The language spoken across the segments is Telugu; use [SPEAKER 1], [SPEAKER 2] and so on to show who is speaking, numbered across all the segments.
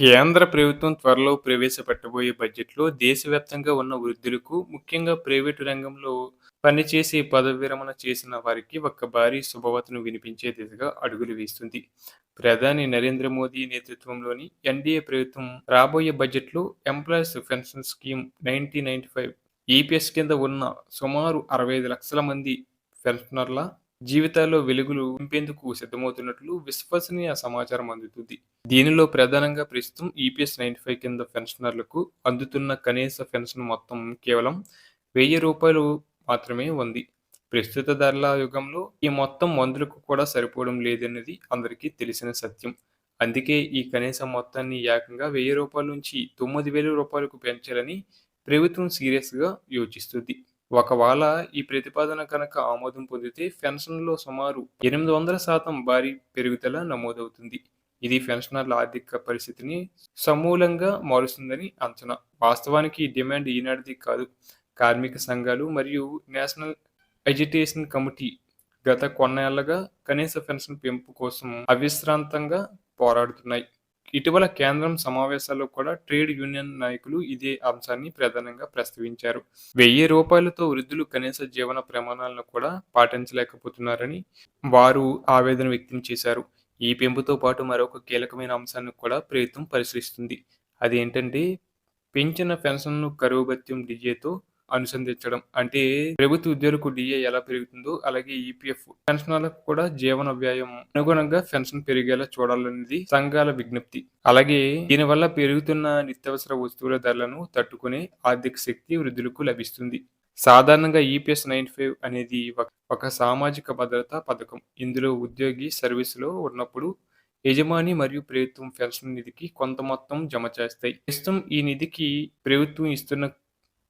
[SPEAKER 1] కేంద్ర ప్రభుత్వం త్వరలో ప్రవేశపెట్టబోయే బడ్జెట్‌లో దేశవ్యాప్తంగా ఉన్న వృద్ధులకు, ముఖ్యంగా ప్రైవేటు రంగంలో పనిచేసి పదవి విరమణ చేసిన వారికి ఒక భారీ శుభవార్తను వినిపించే దిశగా అడుగులు వేస్తుంది. ప్రధాని నరేంద్ర మోదీ నేతృత్వంలోని ఎన్డీఏ ప్రభుత్వం రాబోయే బడ్జెట్‌లో employees pension scheme nineteen ninety five EPS కింద ఉన్న సుమారు అరవై ఐదు లక్షల మంది పెన్షనర్ల జీవితాల్లో వెలుగులు నింపేందుకు సిద్ధమవుతున్నట్లు విశ్వసనీయ సమాచారం అందుతుంది. దీనిలో ప్రధానంగా ప్రస్తుతం ఈపీఎస్ నైన్టీ ఫైవ్ కింద పెన్షనర్లకు అందుతున్న కనీస పెన్షన్ మొత్తం కేవలం వెయ్యి రూపాయలు మాత్రమే ఉంది. ప్రస్తుత ధరల యుగంలో ఈ మొత్తం మందులకు కూడా సరిపోవడం లేదన్నది అందరికీ తెలిసిన సత్యం. అందుకే ఈ కనీస మొత్తాన్ని ఏకంగా వెయ్యి రూపాయల నుంచి తొమ్మిది వేల రూపాయలకు పెంచాలని ప్రభుత్వం సీరియస్‌గా యోచిస్తుంది. ఒకవేళ ఈ ప్రతిపాదన కనుక ఆమోదం పొందితే పెన్షన్‌లో సుమారు ఎనిమిది వందల శాతం భారీ పెరుగుదల నమోదవుతుంది. ఇది పెన్షనర్ల ఆర్థిక పరిస్థితిని సమూలంగా మారుస్తుందని అంచనా. వాస్తవానికి ఈ డిమాండ్ ఈనాటిది కాదు. కార్మిక సంఘాలు మరియు నేషనల్ ఎడ్యుటేషన్ కమిటీ గత కొన్నేళ్ళుగా కనీస పెన్షన్ పెంపు కోసం అవిశ్రాంతంగా పోరాడుతున్నాయి. ఇటీవల కేంద్రం సమావేశాల్లో కూడా ట్రేడ్ యూనియన్ నాయకులు ఇదే అంశాన్ని ప్రధానంగా ప్రస్తావించారు. వెయ్యి రూపాయలతో వృద్ధులు కనీస జీవన ప్రమాణాలను కూడా పాటించలేకపోతున్నారని వారు ఆవేదన వ్యక్తం చేశారు. ఈ పెంపుతో పాటు మరొక కీలకమైన అంశాన్ని కూడా ప్రభుత్వం పరిశీలిస్తుంది. అదేంటంటే పెంచిన పెన్షన్‌ను కరువు భత్యం డిజేతో అనుసంధించడం. అంటే ప్రభుత్వ ఉద్యోగులకు డిఏ ఎలా పెరుగుతుందో అలాగే ఈపీఎఫ్ పెన్షనర్లకు కూడా జీవన వ్యయం అనుగుణంగా పెన్షన్ పెరిగేలా చూడాలనేది సంఘాల విజ్ఞప్తి. అలాగే దీనివల్ల పెరుగుతున్న నిత్యావసర వస్తువుల ధరలను తట్టుకునే ఆర్థిక శక్తి వృద్ధులకు లభిస్తుంది. సాధారణంగా ఈపీఎస్ నైన్టీ ఫైవ్ అనేది ఒక సామాజిక భద్రతా పథకం. ఇందులో ఉద్యోగి సర్వీసులో ఉన్నప్పుడు యజమాని మరియు ప్రభుత్వం పెన్షన్ నిధికి కొంత మొత్తం జమ చేస్తాయి. ప్రస్తుతం ఈ నిధికి ప్రభుత్వం ఇస్తున్న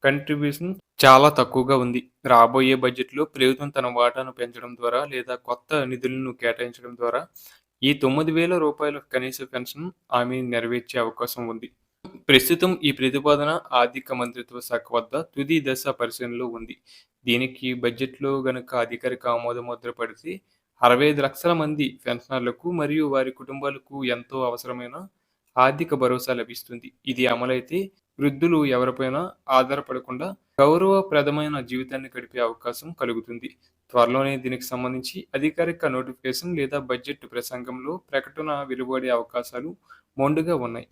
[SPEAKER 1] కంట్రిబ్యూషన్ చాలా తక్కువగా ఉంది. రాబోయే బడ్జెట్‌లో ప్రభుత్వం తన వాటాను పెంచడం ద్వారా లేదా కొత్త నిధులను కేటాయించడం ద్వారా ఈ తొమ్మిది వేల రూపాయల కనీస పెన్షన్ ఆమె నెరవేర్చే అవకాశం ఉంది. ప్రస్తుతం ఈ ప్రతిపాదన ఆర్థిక మంత్రిత్వ శాఖ వద్ద తుది దశ పరిశీలనలో ఉంది. దీనికి బడ్జెట్‌లో గనుక అధికారిక ఆమోద ముద్ర పడితే అరవై ఐదు లక్షల మంది పెన్షనర్లకు మరియు వారి కుటుంబాలకు ఎంతో అవసరమైన ఆర్థిక భరోసా లభిస్తుంది. ఇది అమలైతే వృద్ధులు ఎవరిపైనా ఆధారపడకుండా గౌరవప్రదమైన జీవితాన్ని గడిపే అవకాశం కలుగుతుంది. త్వరలోనే దీనికి సంబంధించి అధికారిక నోటిఫికేషన్ లేదా బడ్జెట్ ప్రసంగంలో ప్రకటన వెలువడే అవకాశాలు మొండుగా ఉన్నాయి.